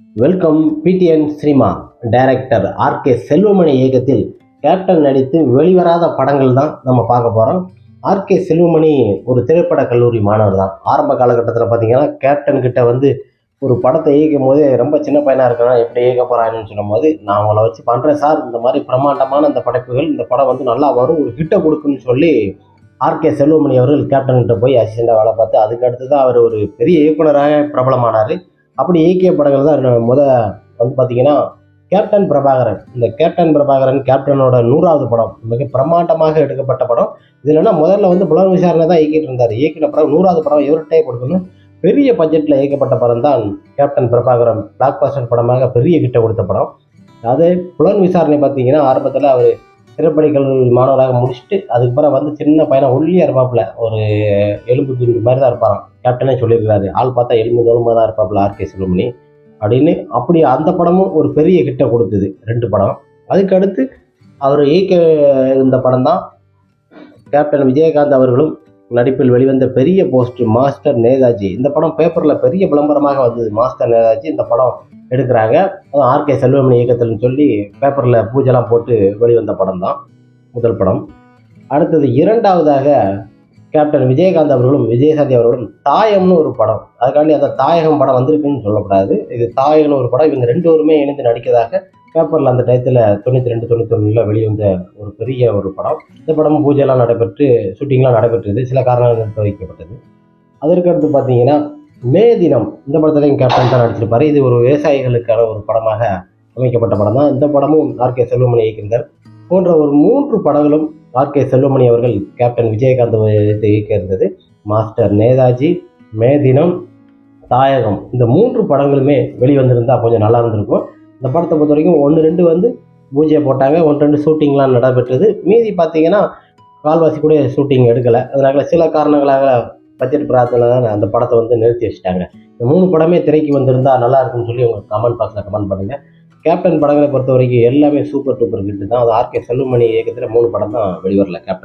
Welcome PTN cinema director R K Selvamani இயக்கத்தில் captain நடித்து வெளிவராத படங்கள் தான் நம்ம பார்க்க போகிறோம் ஆர் கே செல்வமணி ஒரு திரைப்பட கல்லூரி மாணவர் தான். ஆரம்ப காலகட்டத்தில் பார்த்தீங்கன்னா கேப்டன் கிட்ட வந்து ஒரு படத்தை இயக்கும் போது ரொம்ப சின்ன பையனாக இருக்கிறான் எப்படி இயக்க போகிறாங்கன்னு சொல்லும்போது நான் அவங்கள வச்சு பண்ணுறேன் சார். இந்த மாதிரி பிரம்மாண்டமான இந்த படைப்புகள் இந்த படம் வந்து நல்லா வரும். ஒரு ஹிட்டை கொடுக்குன்னு சொல்லி ஆர் கே செல்வமணி அவர்கள் கேப்டன் கிட்ட போய் அசிஸ்டண்டாக வேலை பார்த்து அதுக்கு அடுத்து தான் அவர் ஒரு பெரிய இயக்குனராக பிரபலமானார். அப்படி இயக்கிய படங்கள் தான் முத வந்து பார்த்தீங்கன்னா கேப்டன் பிரபாகரன் இந்த கேப்டன் பிரபாகரன் கேப்டனோட நூறாவது படம். மிக பிரமாண்டமாக எடுக்கப்பட்ட படம். இது இல்லைன்னா முதல்ல வந்து புலன் விசாரணை தான் இயக்கிட்டு இருந்தார். இயக்கின படம் நூறாவது படம் இவர்கிட்டே கொடுக்கணும். பெரிய பட்ஜெட்டில் இயக்கப்பட்ட படம் தான் கேப்டன் பிரபாகரன் பிளாக் பாஸ்டர் படமாக பெரிய கிட்ட கொடுத்த படம். அது புலன் விசாரணை பார்த்தீங்கன்னா ஆரம்பத்தில் அவர் திரைப்பட கல்லூரி மாணவராக முடிச்சுட்டு அதுக்கப்புறம் வந்து சின்ன பையனை ஒல்லியாக இருப்பாப்புல. ஒரு எலும்பு துண்டு மாதிரி தான் இருப்பாராம். கேப்டனே சொல்லியிருக்கிறாரு. ஆள் பார்த்தா எலும்பு தோலுமாக தான் இருப்பாப்புல ஆர்கே செல்வமணி. அப்படின்னு அப்படி அந்த படமும் ஒரு பெரிய கிட்ட கொடுத்தது ரெண்டு படம். அதுக்கடுத்து அவர் இயக்க இருந்த படம் தான் கேப்டன் விஜயகாந்த் அவர்களும் நடிப்பில் வெளிவந்த பெரிய போஸ்ட் மாஸ்டர் நேதாஜி. இந்த படம் பேப்பரில் பெரிய விளம்பரமாக வந்தது மாஸ்டர் நேதாஜி. இந்த படம் எடுக்கிறாங்க. அதுவும் ஆர்கே செல்வமணி இயக்கத்தில்னு சொல்லி பேப்பரில் பூஜைலாம் போட்டு வெளிவந்த படம் தான் முதல் படம். அடுத்தது இரண்டாவதாக கேப்டன் விஜயகாந்த் அவர்களும் விஜயசாந்தி அவர்களும் தாயம்னு ஒரு படம். அதுக்காண்டி அந்த தாயகம் படம் வந்திருக்குன்னு சொல்லக்கூடாது இது தாயகம்னு ஒரு படம். இவங்க ரெண்டு பேருமே இணைந்து நடிக்கிறதாக பேப்பரில் அந்த டயத்தில் தொண்ணூற்றி ரெண்டு தொண்ணூற்றி ஒன்றில் வெளிவந்த ஒரு பெரிய ஒரு படம். இந்த படமும் பூஜைலாம் நடைபெற்று ஷூட்டிங்லாம் நடைபெற்றது. சில காரணங்கள் நிறுத்தி வைக்கப்பட்டது அதற்கு அடுத்து பார்த்தீங்கன்னா மே தினம் இந்த படத்துலையும் கேப்டன் தான் நடிச்சிருப்பார். இது ஒரு விவசாயிகளுக்கான ஒரு படமாக அமைக்கப்பட்ட படம் தான். இந்த படமும் ஆர் கே செல்வமணி இயக்கியிருந்தார். போன்ற ஒரு மூன்று படங்களும் ஆர் கே செல்வமணி அவர்கள் கேப்டன் விஜயகாந்த் இயக்க இருந்தது மாஸ்டர் நேதாஜி மே தினம் தாயகம். இந்த மூன்று படங்களுமே வெளிவந்திருந்தால் கொஞ்சம் நல்லா இருந்திருக்கும். இந்த படத்தை பொறுத்த வரைக்கும் ஒன்று ரெண்டு வந்து பூஜையை போட்டாங்க ஒன்று ரெண்டு ஷூட்டிங்லாம் நடைபெற்றது. மீதி பார்த்தீங்கன்னா கால்வாசி கூட ஷூட்டிங் எடுக்கலை. அதனால சில காரணங்களாக பட்ஜெட் பிரார்த்தனை தான் அந்த படத்தை வந்து நிறுத்தி வச்சுட்டாங்க. இந்த மூணு படமே திரைக்கு வந்திருந்தா நல்லா இருக்கும்னு சொல்லி உங்கள் கமெண்ட் பாக்ஸில் கமெண்ட் பண்ணுங்கள் கேப்டன் படங்களை பொறுத்த வரைக்கும் எல்லாமே சூப்பர் டூப்பர் ஹிட் தான். அது ஆர்கே செல்வமணி இயக்கத்தில் மூணு படம் தான் வெளிவரல கேப்டன்